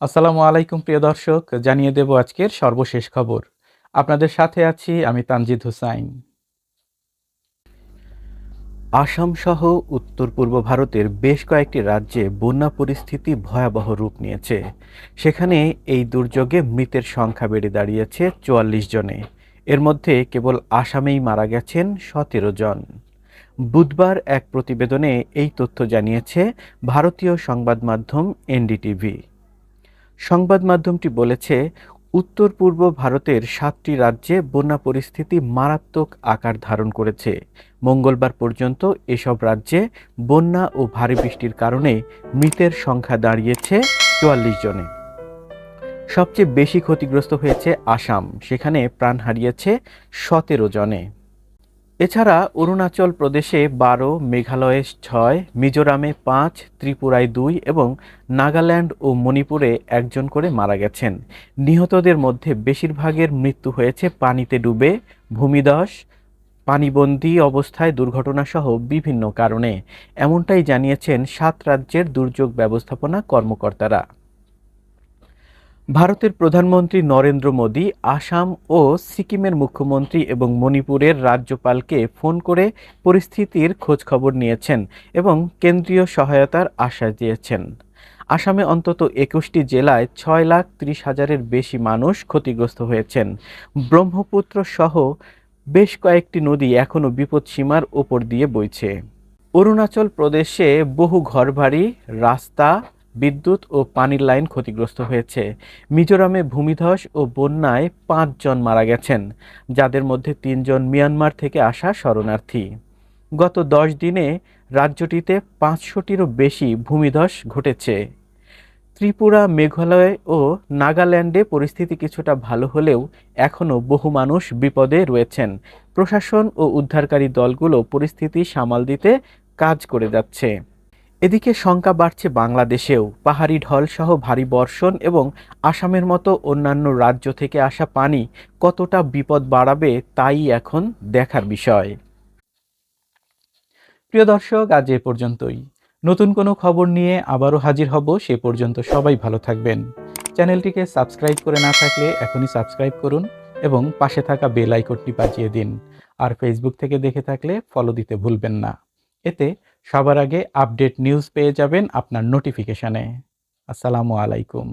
আসসালামু আলাইকুম, প্রিয় দর্শক। জানিয়ে দেব আজকের সর্বশেষ খবর। আপনাদের সাথে আছি আমি তানজিদ হুসাইন। আসাম সহ উত্তর পূর্ব ভারতের বেশ কয়েকটি রাজ্যে বন্যা পরিস্থিতি ভয়াবহ রূপ নিয়েছে। সেখানে এই দুর্যোগে মৃতের সংখ্যা বেড়ে দাঁড়িয়েছে চুয়াল্লিশ জনে। এর মধ্যে কেবল আসামেই মারা গেছেন সতেরো জন। বুধবার এক প্রতিবেদনে এই তথ্য জানিয়েছে ভারতীয় সংবাদ মাধ্যম এনডিটিভি। সংবাদ মাধ্যমটি বলেছে, উত্তর পূর্ব ভারতের সাতটি রাজ্যে বন্যা পরিস্থিতি মারাত্মক আকার ধারণ করেছে। মঙ্গলবার পর্যন্ত এসব রাজ্যে বন্যা ও ভারী বৃষ্টির কারণে মৃতের সংখ্যা দাঁড়িয়েছে চুয়াল্লিশ জনে। সবচেয়ে বেশি ক্ষতিগ্রস্ত হয়েছে আসাম। সেখানে প্রাণ হারিয়েছে সতেরো জনে। এছাড়া অরুণাচল প্রদেশে বারো, মেঘালয়ে ছয়, মিজোরামে পাঁচ, ত্রিপুরায় দুই এবং নাগাল্যান্ড ও মণিপুরে একজন করে মারা গেছেন। নিহতদের মধ্যে বেশিরভাগের মৃত্যু হয়েছে পানিতে ডুবে, ভূমিধস, পানিবন্দী অবস্থায় দুর্ঘটনাসহ বিভিন্ন কারণে। এমনটাই জানিয়েছেন সাত রাজ্যের দুর্যোগ ব্যবস্থাপনা কর্মকর্তারা। ভারতের প্রধানমন্ত্রী নরেন্দ্র মোদী আসাম ও সিকিমের মুখ্যমন্ত্রী এবং মণিপুরের রাজ্যপালকে ফোন করে পরিস্থিতির খোঁজখবর নিয়েছেন এবং কেন্দ্রীয় সহায়তার আশ্বাস দিয়েছেন। আসামে অন্তত একুশটি জেলায় ছয় লাখ ত্রিশ হাজারের বেশি মানুষ ক্ষতিগ্রস্ত হয়েছেন। ব্রহ্মপুত্র সহ বেশ কয়েকটি নদী এখনও বিপদসীমার ওপর দিয়ে বইছে। অরুণাচল প্রদেশে বহু ঘরবাড়ি, রাস্তা বিদ্যুৎ ও পানির লাইন ক্ষতিগ্রস্ত হয়েছে। মিজোরামে ভূমিধস ও বন্যায় পাঁচজন মারা গেছেন, যাদের মধ্যে তিনজন মিয়ানমার থেকে আসা শরণার্থী। গত দশ দিনে রাজ্যটিতে পাঁচশোটিরও বেশি ভূমিধস ঘটেছে। ত্রিপুরা, মেঘালয় ও নাগাল্যান্ডে পরিস্থিতি কিছুটা ভালো হলেও এখনও বহু মানুষ বিপদে রয়েছেন। প্রশাসন ও উদ্ধারকারী দলগুলো পরিস্থিতি সামাল দিতে কাজ করে যাচ্ছে। এদিকে শঙ্কা বাড়ছে বাংলাদেশেও। পাহাড়ি ঢল সহ ভারী বর্ষণ এবং আসামের মতো অন্যান্য রাজ্য থেকে আসা পানি কতটা বিপদ বাড়াবে তাই এখন দেখার বিষয়। প্রিয় দর্শক, আজ এ পর্যন্তই। নতুন কোনো খবর নিয়ে আবারও হাজির হব, সে পর্যন্ত সবাই ভালো থাকবেন। চ্যানেলটিকে সাবস্ক্রাইব করে না থাকলে এখনই সাবস্ক্রাইব করুন এবং পাশে থাকা বেল আইকনটি বাজিয়ে দিন। আর ফেসবুক থেকে দেখে থাকলে ফলো দিতে ভুলবেন না। এতে সবার আগে আপডেট নিউজ পেয়ে যাবেন আপনার নোটিফিকেশানে আসসালামু আলাইকুম।